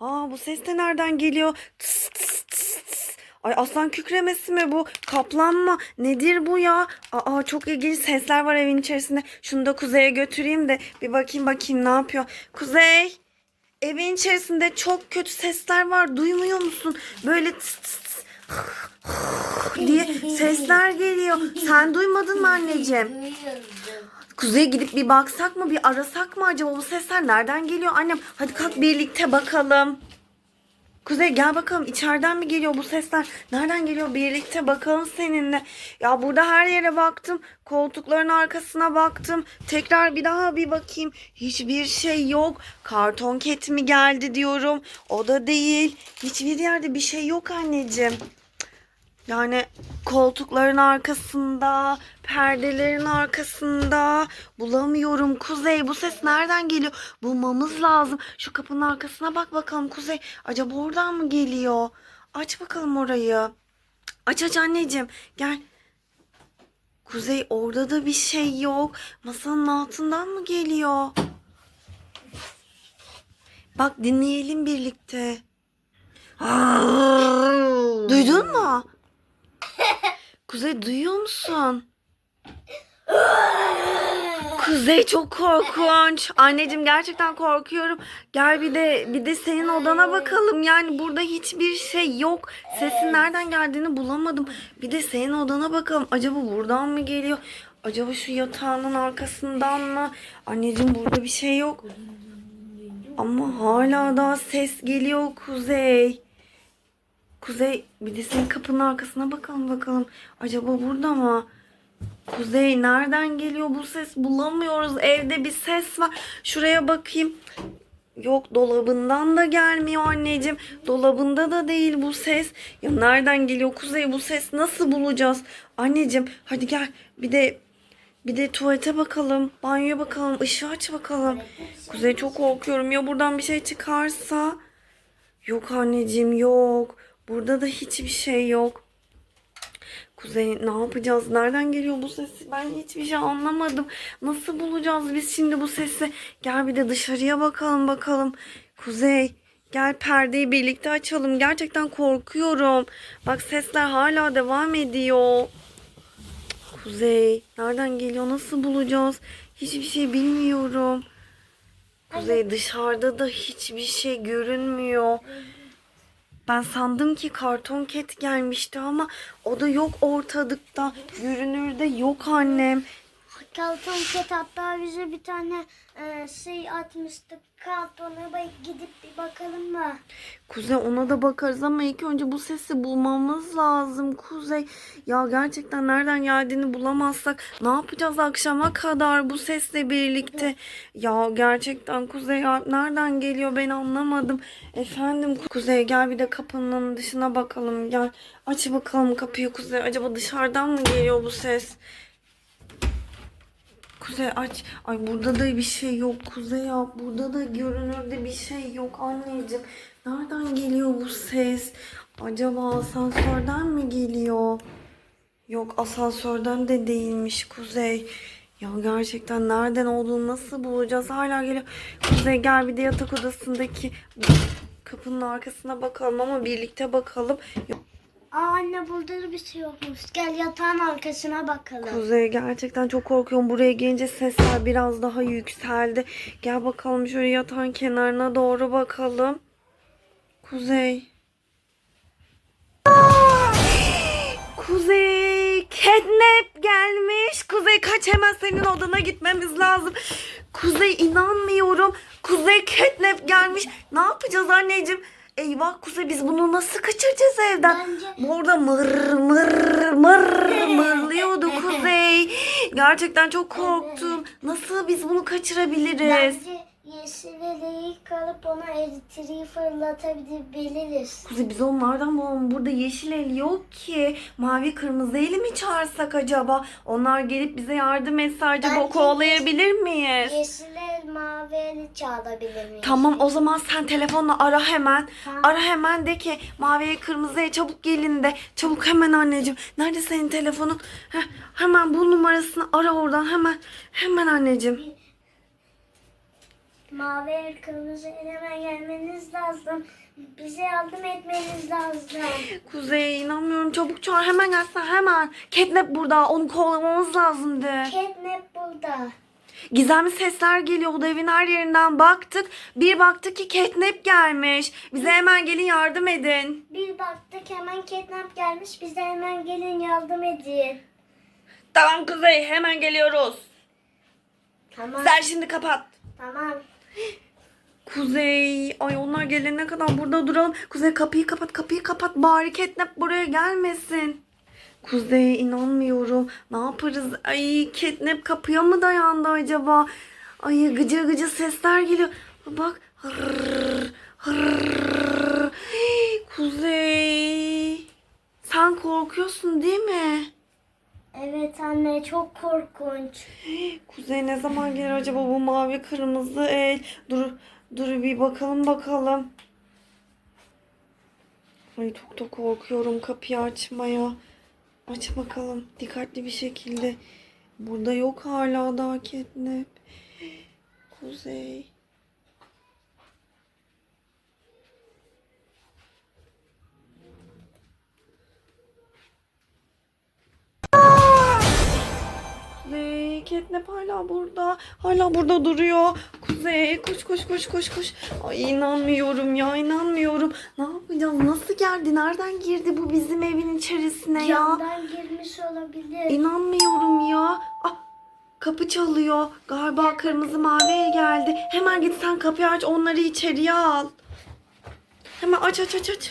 Aa bu ses de nereden geliyor? Tıs tıs tıs tıs. Ay aslan kükremesi mi bu? Kaplan mı? Nedir bu ya? Aa çok ilginç sesler var evin içerisinde. Şunu da Kuzey'e götüreyim de bir bakayım bakayım ne yapıyor. Kuzey! Evin içerisinde çok kötü sesler var. Duymuyor musun? Böyle tıs tıs tıs diye sesler geliyor. Sen duymadın mı anneciğim? Kuzey'e gidip bir baksak mı? Bir arasak mı acaba? Bu sesler nereden geliyor? Annem hadi kalk birlikte bakalım. Kuzey gel bakalım içeriden mi geliyor bu sesler? Nereden geliyor? Birlikte bakalım seninle. Ya burada her yere baktım. Koltukların arkasına baktım. Tekrar bir daha bir bakayım. Hiçbir şey yok. Karton ket mi geldi diyorum. O da değil. Hiçbir yerde bir şey yok anneciğim. Yani koltukların arkasında, perdelerin arkasında bulamıyorum. Kuzey bu ses nereden geliyor? Bulmamız lazım. Şu kapının arkasına bak bakalım Kuzey. Acaba oradan mı geliyor? Aç bakalım orayı. Aç aç anneciğim. Gel. Kuzey orada da bir şey yok. Masanın altından mı geliyor? Bak dinleyelim birlikte. Duydun mu? Kuzey duyuyor musun? Kuzey çok korkunç. Anneciğim gerçekten korkuyorum. Gel bir de bir de senin odana bakalım. Yani burada hiçbir şey yok. Sesin nereden geldiğini bulamadım. Bir de senin odana bakalım. Acaba buradan mı geliyor? Acaba şu yatağının arkasından mı? Anneciğim burada bir şey yok. Ama hala daha ses geliyor Kuzey. Kuzey bir de senin kapının arkasına bakalım bakalım. Acaba burada mı? Kuzey nereden geliyor bu ses? Bulamıyoruz. Evde bir ses var. Şuraya bakayım. Yok dolabından da gelmiyor anneciğim. Dolabında da değil bu ses. Ya nereden geliyor Kuzey bu ses? Nasıl bulacağız? Anneciğim hadi gel. Bir de bir de tuvalete bakalım. Banyoya bakalım. ışığı aç bakalım. Kuzey çok korkuyorum. Ya buradan bir şey çıkarsa? Yok anneciğim yok. Burada da hiçbir şey yok. Kuzey ne yapacağız? Nereden geliyor bu ses? Ben hiçbir şey anlamadım. Nasıl bulacağız biz şimdi bu sesi? Gel bir de dışarıya bakalım bakalım. Kuzey gel perdeyi birlikte açalım. Gerçekten korkuyorum. Bak sesler hala devam ediyor. Kuzey nereden geliyor? Nasıl bulacağız? Hiçbir şey bilmiyorum. Kuzey dışarıda da hiçbir şey görünmüyor. Ben sandım ki karton ket gelmişti ama o da yok ortalıkta. Görünürde yok annem. Karton ket hatta bize bir tane e, şey atmıştık. Kartona bak gidip bir bakalım mı? Kuzey ona da bakarız ama ilk önce bu sesi bulmamız lazım Kuzey. Ya gerçekten nereden geldiğini bulamazsak ne yapacağız akşama kadar bu sesle birlikte? Ya gerçekten Kuzey ya nereden geliyor ben anlamadım. Efendim Kuzey gel bir de kapının dışına bakalım gel. Aç bakalım kapıyı Kuzey. Acaba dışarıdan mı geliyor bu ses? Kuzey aç. Ay burada da bir şey yok Kuzey ya. Burada da görünürde bir şey yok anneciğim. Nereden geliyor bu ses? Acaba asansörden mi geliyor? Yok asansörden de değilmiş Kuzey. Ya gerçekten nereden olduğunu nasıl bulacağız? Hala geliyor. Kuzey gel bir de yatak odasındaki kapının arkasına bakalım ama birlikte bakalım. Aa anne burada da bir şey yokmuş. Gel yatağın arkasına bakalım. Kuzey gerçekten çok korkuyorum. Buraya gelince sesler biraz daha yükseldi. Gel bakalım şöyle yatağın kenarına doğru bakalım. Kuzey. Kuzey catnap gelmiş. Kuzey kaç hemen senin odana gitmemiz lazım. Kuzey inanmıyorum. Kuzey catnap gelmiş. Ne yapacağız anneciğim? Eyvah Kuzey biz bunu nasıl kaçıracağız evden? Bence- Burada mır mır mır mırlıyordu Kuzey. Gerçekten çok korktum. Nasıl biz bunu kaçırabiliriz? Bence yeşil eleği kalıp ona elektriği fırlatabiliriz. Kuzey biz onlardan bulalım. Burada yeşil el yok ki. Mavi kırmızı eli mi çağırsak acaba? Onlar gelip bize yardım etse acaba Bence kovalayabilir miyiz? Yeşil el mavi eli çalabilir miyiz? Tamam o zaman sen telefonla ara hemen. Tamam. Ara hemen de ki maviye kırmızıya çabuk gelin de. Çabuk hemen anneciğim. Nerede senin telefonun? Heh, hemen bu numarasını ara oradan hemen. Hemen anneciğim. Mavi kırmızı hemen gelmeniz lazım. Bize yardım etmeniz lazım. Kuzey inanmıyorum çabuk çağır hemen gelsen hemen. Catnap burada onu kovlamamız lazımdı. Catnap burada. Gizemli sesler geliyordu evin her yerinden baktık. Bir baktık ki Catnap gelmiş. Bize hemen gelin yardım edin. Bir baktık hemen Catnap gelmiş. Bize hemen gelin yardım edin. Tamam Kuzey hemen geliyoruz. Tamam. Sen şimdi kapat. Tamam. Kuzey, ay onlar gelene kadar burada duralım. Kuzey kapıyı kapat, kapıyı kapat. Bari Catnap buraya gelmesin. Kuzey inanmıyorum. Ne yaparız? Ay Catnap kapıya mı dayandı acaba? Ay gıcır gıcır sesler geliyor. Bak. Hırr, hırr. Hey, Kuzey. Sen korkuyorsun değil mi? Evet anne çok korkunç. Kuzey ne zaman gelir acaba bu mavi kırmızı el? Dur dur bir bakalım bakalım. Ay çok da korkuyorum kapıyı açmaya. Aç bakalım dikkatli bir şekilde. Burada yok hala daha Catnap. Kuzey. Catnap hala burada. Hala burada duruyor. Kuzey, koş koş koş koş koş. Ay inanmıyorum ya, inanmıyorum. Ne yapacağız? Nasıl geldi? Nereden girdi bu bizim evin içerisine ya? Camdan girmiş olabilir. İnanmıyorum ya. Ah, kapı çalıyor. Galiba kırmızı maviye geldi. Hemen git sen kapıyı aç, onları içeriye al. Hemen aç aç aç aç.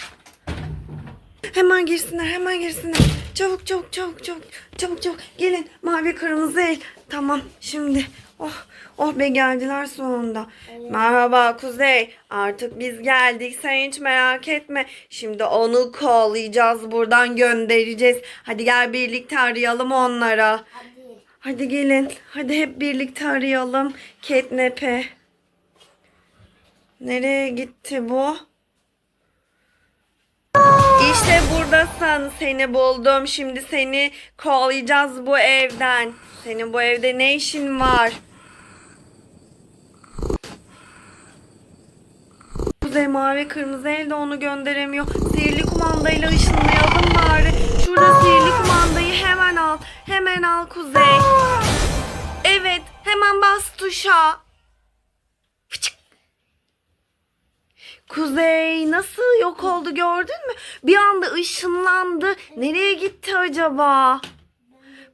Hemen girsinler, hemen girsinler. Çabuk çabuk çabuk çabuk. Çabuk çabuk. Gelin mavi kırmızı el. Tamam şimdi. Oh oh be geldiler sonunda. Merhaba Kuzey. Artık biz geldik. Sen hiç merak etme. Şimdi onu kollayacağız. Buradan göndereceğiz. Hadi gel birlikte arayalım onlara. Hadi. Hadi gelin. Hadi hep birlikte arayalım. Catnap'i. Nereye gitti bu? Buradasın. Seni buldum. Şimdi seni kovlayacağız bu evden. Senin bu evde ne işin var? Kuzey mavi kırmızı elde onu gönderemiyor. Sihirli kumandayla ışınlayalım bari. Şurada sihirli kumandayı hemen al. Hemen al Kuzey. Evet hemen bas tuşa. Kuzey nasıl yok oldu gördün mü? Bir anda ışınlandı. Nereye gitti acaba?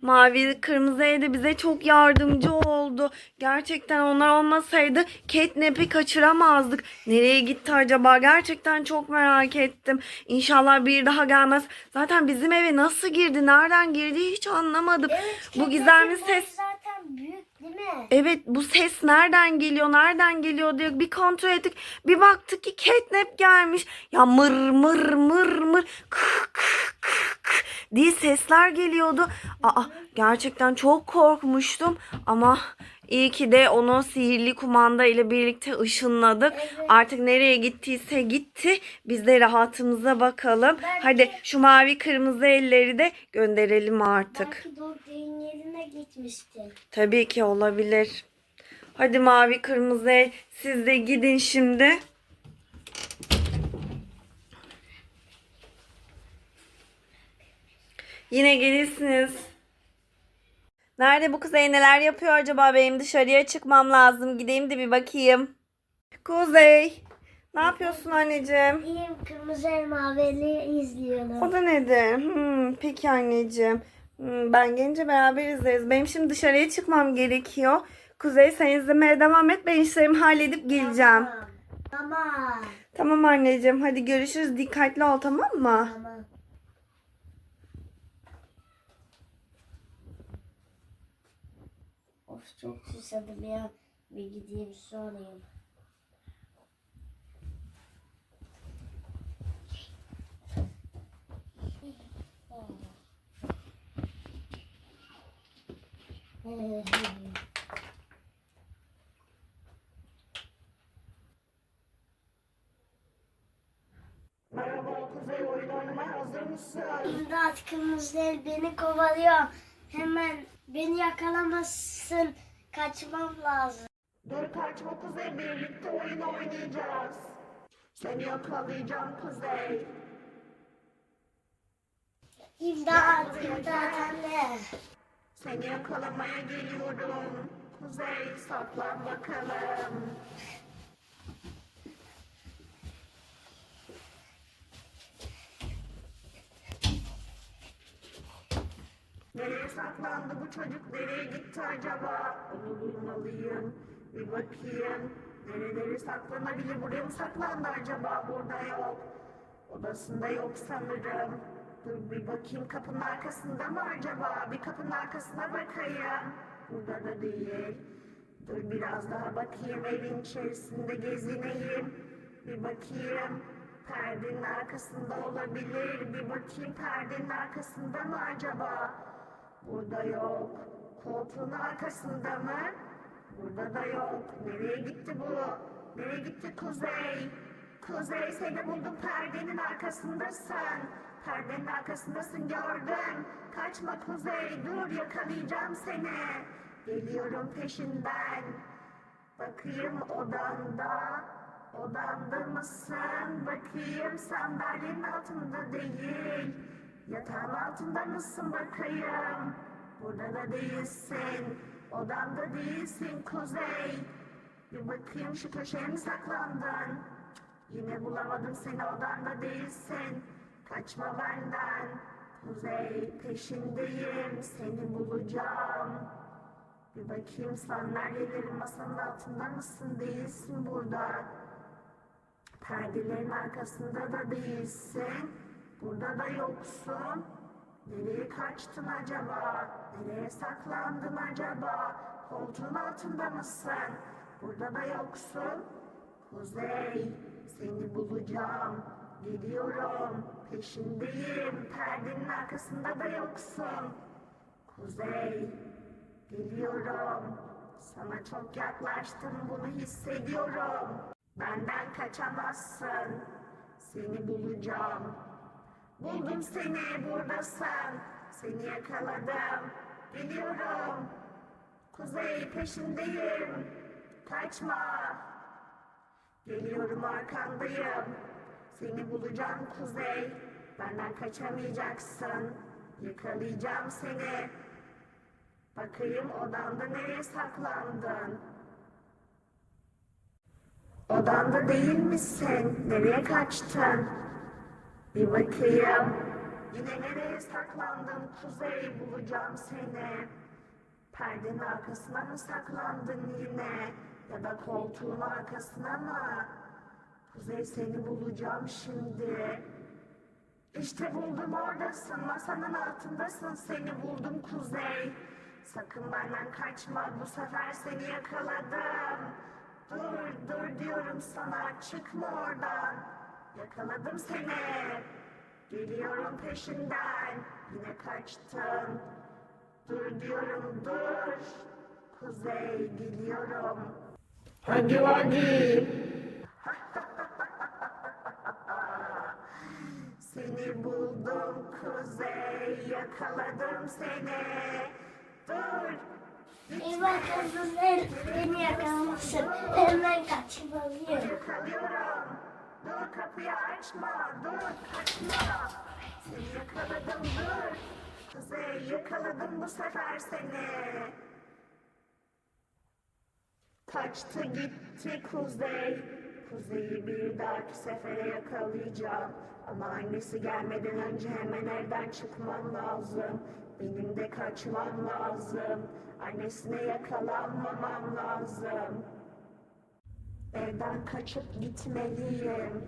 Mavi kırmızı evde bize çok yardımcı oldu. Gerçekten onlar olmasaydı Catnap'i kaçıramazdık. Nereye gitti acaba? Gerçekten çok merak ettim. İnşallah bir daha gelmez. Zaten bizim eve nasıl girdi, nereden girdi hiç anlamadım. bu gizemli ses... zaten büyük değil mi? Evet bu ses nereden geliyor nereden geliyor diye bir kontrol ettik. Bir baktık ki Catnap gelmiş. Ya mır mır mır mır kıh kıh kıh kıh diye sesler geliyordu. Aa gerçekten çok korkmuştum ama iyi ki de onu sihirli kumanda ile birlikte ışınladık. Evet. Artık nereye gittiyse gitti. Biz de rahatımıza bakalım. Belki- Hadi şu mavi kırmızı elleri de gönderelim artık. Belki Doruk'un yerine gitmişti. Tabii ki olabilir. Hadi mavi kırmızı el siz de gidin şimdi. Yine gelirsiniz. Nerede bu kuzey neler yapıyor acaba? Benim dışarıya çıkmam lazım. Gideyim de bir bakayım. Kuzey. Ne yapıyorsun anneciğim? İyiyim kırmızı el mavili izliyorum. O da nedir? Hmm, peki anneciğim. Hmm, ben gelince beraber izleriz. Benim şimdi dışarıya çıkmam gerekiyor. Kuzey sen izlemeye devam et. Ben işlerimi halledip geleceğim. Tamam. Tamam. Tamam anneciğim. Hadi görüşürüz. Dikkatli ol tamam mı? Tamam. Of çok susadım ya. Bir gideyim su alayım. Merhaba Kuzey. Oyun oynamaya hazır mısın? İmdat kırmızı el beni kovalıyor. Hemen beni yakalamasın. Kaçmam lazım. Dur kaçma Kuzey birlikte oyun oynayacağız. Seni yakalayacağım Kuzey. İmdat, imdat anne. Seni yakalamaya geliyorum. Kuzey saklan bakalım. Nereye saklandı bu çocuk? Nereye gitti acaba? Onu bulmalıyım. Bir bakayım. Nereleri saklanabilir? Buraya mı saklandı acaba? Burada yok. Odasında yok sanırım. Dur bir bakayım kapının arkasında mı acaba? Bir kapının arkasına bakayım. Burada da değil. Dur biraz daha bakayım evin içerisinde gezineyim. Bir bakayım. Perdenin arkasında olabilir. Bir bakayım perdenin arkasında mı acaba? Burada yok. Koltuğun arkasında mı? Burada da yok. Nereye gitti bu? Nereye gitti Kuzey? Kuzey seni buldum perdenin arkasındasın. Perdenin arkasındasın gördüm. Kaçma Kuzey dur yakalayacağım seni. Geliyorum peşinden. Bakayım odanda. Odanda mısın? Bakayım sandalyenin altında değil. Yatağın altında mısın bakayım? Burada da değilsin. Odamda değilsin Kuzey. Bir bakayım şu köşeye mi saklandın? Yine bulamadım seni odanda değilsin. Kaçma benden. Kuzey peşindeyim. Seni bulacağım. Bir bakayım sandalyelerin masanın altında mısın? Değilsin burada. Perdelerin arkasında da değilsin. Burada da yoksun. Nereye kaçtın acaba? Nereye saklandın acaba? Koltuğun altında mısın? Burada da yoksun. Kuzey, seni bulacağım. Geliyorum. Peşindeyim. Perdenin arkasında da yoksun. Kuzey, geliyorum. Sana çok yaklaştım, bunu hissediyorum. Benden kaçamazsın. Seni bulacağım. Buldum seni, buradasın. Seni yakaladım. Geliyorum. Kuzey, peşindeyim. Kaçma. Geliyorum arkandayım. Seni bulacağım Kuzey. Benden kaçamayacaksın. Yakalayacağım seni. Bakayım odanda nereye saklandın? Odanda değil misin? Nereye kaçtın? Bir bakayım. Yine nereye saklandın Kuzey? Bulacağım seni. Perdenin arkasına mı saklandın yine? Ya da koltuğun arkasına mı? Kuzey seni bulacağım şimdi. İşte buldum oradasın. Masanın altındasın. Seni buldum Kuzey. Sakın benden kaçma. Bu sefer seni yakaladım. Dur, dur diyorum sana. Çıkma oradan. Yakaladım seni. Geliyorum peşinden. Yine kaçtın. Dur diyorum dur. Kuzey geliyorum. Hadi hadi. Seni buldum Kuzey. Yakaladım seni. Dur. Eyvah kızım beni yakalamışsın. Hemen kaçmalıyım. Yakalıyorum. Dur kapıyı açma. Dur kaçma. Seni yakaladım dur. Kuzey yakaladım bu sefer seni. Kaçtı gitti Kuzey. Kuzey'i bir dahaki sefere yakalayacağım. Ama annesi gelmeden önce hemen evden çıkmam lazım. Benim de kaçmam lazım. Annesine yakalanmamam lazım. Evden kaçıp gitmeliyim.